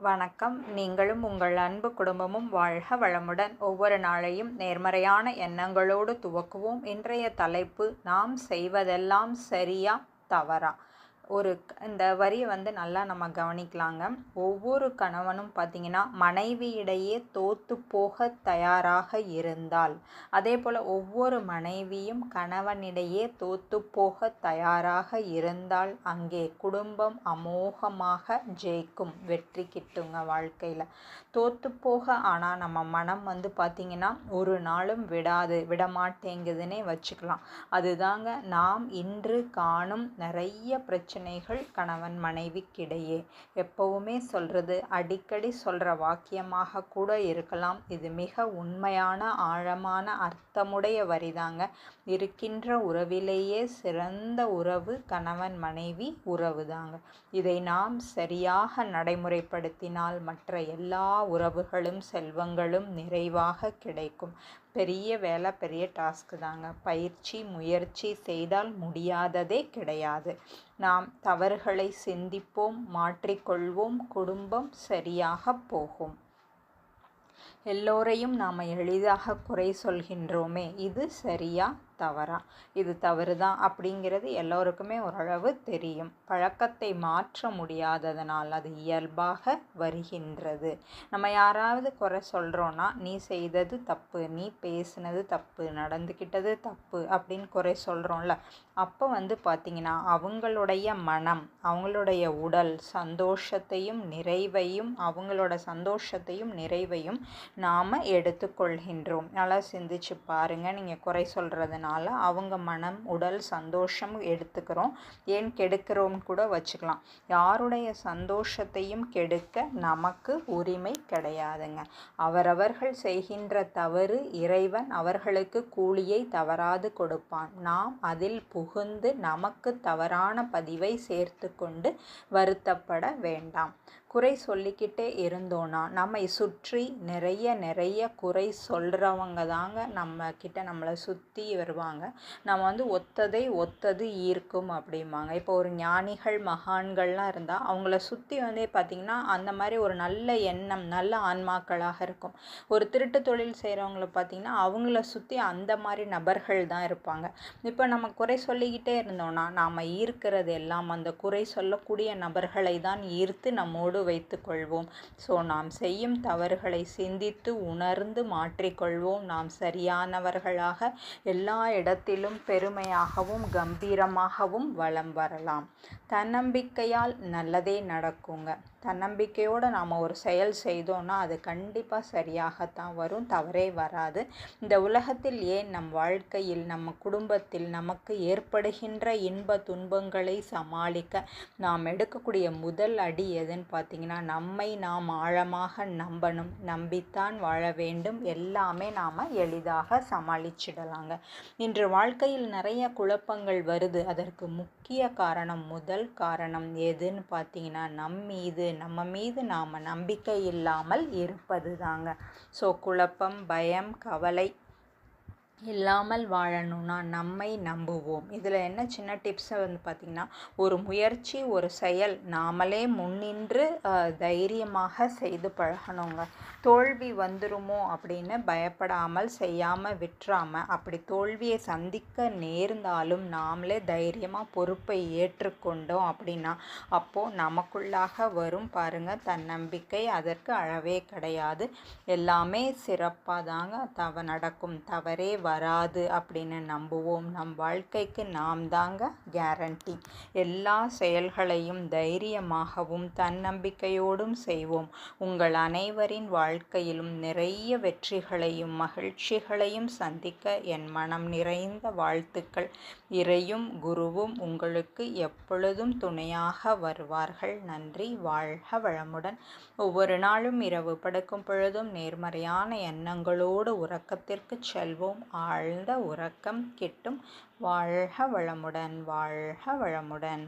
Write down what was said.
வணக்கம். நீங்களும் உங்கள் அன்பு குடும்பமும் வாழ்க வளமுடன். ஒவ்வொரு நாளையும் நேர்மறையான எண்ணங்களோடு துவக்குவோம். இன்றைய தலைப்பு நாம் செய்வதெல்லாம் சரியா தவறா? ஒரு இந்த வரியை வந்து நல்லா நம்ம கவனிக்கலாங்க. ஒவ்வொரு கணவனும் பார்த்திங்கன்னா மனைவியிடையே தோத்து போக தயாராக இருந்தால் அதே போல் ஒவ்வொரு மனைவியும் கணவனிடையே தோத்து போக தயாராக இருந்தால் அங்கே குடும்பம் அமோகமாக ஜெயிக்கும் வெற்றி கிட்டுங்க வாழ்க்கையில். தோத்து போக ஆனால் நம்ம மனம் வந்து பார்த்திங்கன்னா ஒரு நாளும் விடாது விடமாட்டேங்குதுன்னே வச்சுக்கலாம். அதுதாங்க நாம் இன்று காணும் நிறைய பிரச்சனை பிரச்சனைகள் கணவன் மனைவிக்கிடையே. எப்பவுமே சொல்கிறது அடிக்கடி சொல்கிற வாக்கியமாக கூட இருக்கலாம். இது மிக உண்மையான ஆழமான அர்த்தமுடைய வரிதாங்க. இருக்கின்ற உறவிலேயே சிறந்த உறவு கணவன் மனைவி உறவு தாங்க இதை நாம் சரியாக நடைமுறைப்படுத்தினால் மற்ற எல்லா உறவுகளும் செல்வங்களும் நிறைவாக கிடைக்கும். பெரிய வேலை பெரிய டாஸ்க்கு தாங்க. பயிற்சி முயற்சி செய்தால் முடியாததே கிடையாது. நாம் தவறுகளை சிந்திப்போம் மாற்றிக்கொள்வோம் குடும்பம் சரியாக போகும். எல்லோரையும் நாம் எளிதாக குறை சொல்கின்றோமே. இது சரியா? தவறா. இது தவறு தான் அப்படிங்கிறது எல்லோருக்குமே ஓரளவு தெரியும். பழக்கத்தை மாற்ற முடியாததனால் அது இயல்பாக வருகின்றது. நம்ம யாராவது குறை சொல்கிறோன்னா நீ செய்தது தப்பு நீ பேசினது தப்பு நடந்துக்கிட்டது தப்பு அப்படின்னு குறை சொல்கிறோம்ல அப்போ வந்து பார்த்திங்கன்னா அவங்களுடைய மனம் அவங்களுடைய உடல் சந்தோஷத்தையும் நிறைவையும் அவங்களோட சந்தோஷத்தையும் நிறைவையும் நாம் எடுத்துக்கொள்கின்றோம். நல்லா சிந்திச்சு பாருங்கள் நீங்கள் குறை சொல்கிறதுனால அதனால் அவங்க மனம் உடல் சந்தோஷம் எடுத்துக்கிறோம். ஏன் கெடுக்கிறோம்னு கூட வச்சுக்கலாம். யாருடைய சந்தோஷத்தையும் கெடுக்க நமக்கு உரிமை கிடையாதுங்க. அவரவர்கள் செய்கின்ற தவறு இறைவன் அவர்களுக்கு கூலியை தவறாது கொடுப்பான். நாம் அதில் புகுந்து நமக்கு தவறான பதிவை சேர்த்து கொண்டு வருத்தப்பட வேண்டாம். குறை சொல்லிக்கிட்டே இருந்தோன்னா நம்மை சுற்றி நிறைய நிறைய குறை சொல்கிறவங்க தாங்க நம்ம கிட்ட நம்மளை சுற்றி வருவாங்க. நம்ம வந்து ஒத்ததை ஒத்தது ஈர்க்கும் அப்படிம்பாங்க. இப்போ ஒரு ஞானிகள் மகான்கள்லாம் இருந்தால் அவங்கள சுற்றி வந்து பார்த்திங்கன்னா அந்த மாதிரி ஒரு நல்ல எண்ணம் நல்ல ஆன்மாக்களாக இருக்கும். ஒரு திருட்டு தொழில் செய்கிறவங்கள பார்த்திங்கன்னா அவங்கள சுற்றி அந்த மாதிரி நபர்கள் தான் இருப்பாங்க. இப்போ நம்ம குறை சொல்லிக்கிட்டே இருந்தோன்னா நாம் ஈர்க்கிறது எல்லாம் அந்த குறை சொல்லக்கூடிய நபர்களை தான் ஈர்த்து நம்மோடு நினைவோடு வைத்துக்கொள்வோம். ஸோ நாம் செய்யும் தவறுகளை சிந்தித்து உணர்ந்து மாற்றிக்கொள்வோம். நாம் சரியானவர்களாக எல்லா இடத்திலும் பெருமையாகவும் கம்பீரமாகவும் வளம் வரலாம். தன்னம்பிக்கையால் நல்லதே நடக்குங்க. தன்னம்பிக்கையோடு நாம் ஒரு செயல் செய்தோன்னா அது கண்டிப்பாக சரியாகத்தான் வரும். தவறே வராது. இந்த உலகத்தில் ஏன் நம் வாழ்க்கையில் நம்ம குடும்பத்தில் நமக்கு ஏற்படுகின்ற இன்ப துன்பங்களை சமாளிக்க நாம் எடுக்கக்கூடிய முதல் அடி எதுன்னு பார்த்திங்கன்னா நம்மை நாம் ஆழமாக நம்பணும் நம்பித்தான் வாழ வேண்டும். எல்லாமே நாம் எளிதாக சமாளிச்சிடலாங்க. இன்று வாழ்க்கையில் நிறைய குழப்பங்கள் வருது. அதற்கு முக்கிய காரணம் முதல் காரணம் எதுன்னு பார்த்தீங்கன்னா நம் மீது நம்ம மீது நாம் நம்பிக்கை இல்லாமல் இருப்பது தாங்க ஸோ குழப்பம் பயம் கவலை இல்லாமல் வாழணும்னா நம்மை நம்புவோம். இதில் என்ன சின்ன டிப்ஸை வந்து பார்த்திங்கன்னா ஒரு முயற்சி ஒரு செயல் நாமளே முன்னின்று தைரியமாக செய்து பழகணுங்க. தோல்வி வந்துருமோ அப்படின்னு பயப்படாமல் செய்யாமல் விட்டுறாமல் அப்படி தோல்வியை சந்திக்க நேர்ந்தாலும் நாமளே தைரியமாக பொறுப்பை ஏற்றுக்கொண்டோம் அப்படின்னா அப்போது நமக்குள்ளாக வரும் பாருங்கள் தன்னம்பிக்கை அதற்கு அழவே கிடையாது. எல்லாமே சிறப்பாக தாங்க தவ நடக்கும். தவறே வராது அப்படின்னு நம்புவோம். நம் வாழ்க்கைக்கு நாம் தாங்க கேரண்டி எல்லா செயல்களையும் தைரியமாகவும் தன்னம்பிக்கையோடும் செய்வோம். உங்கள் அனைவரின் வாழ்க்கையிலும் நிறைய வெற்றிகளையும் மகிழ்ச்சிகளையும் சந்திக்க என் மனம் நிறைந்த வாழ்த்துக்கள். இறையும் குருவும் உங்களுக்கு எப்பொழுதும் துணையாக வருவார்கள். நன்றி. வாழ்க வளமுடன். ஒவ்வொரு நாளும் இரவு படுக்கும் பொழுதும் நேர்மறையான எண்ணங்களோடு உறக்கத்திற்கு செல்வோம். ஆழ்ந்த உறக்கம் கிட்டும் வாழ்க வளமுடன் வாழ்க வளமுடன்.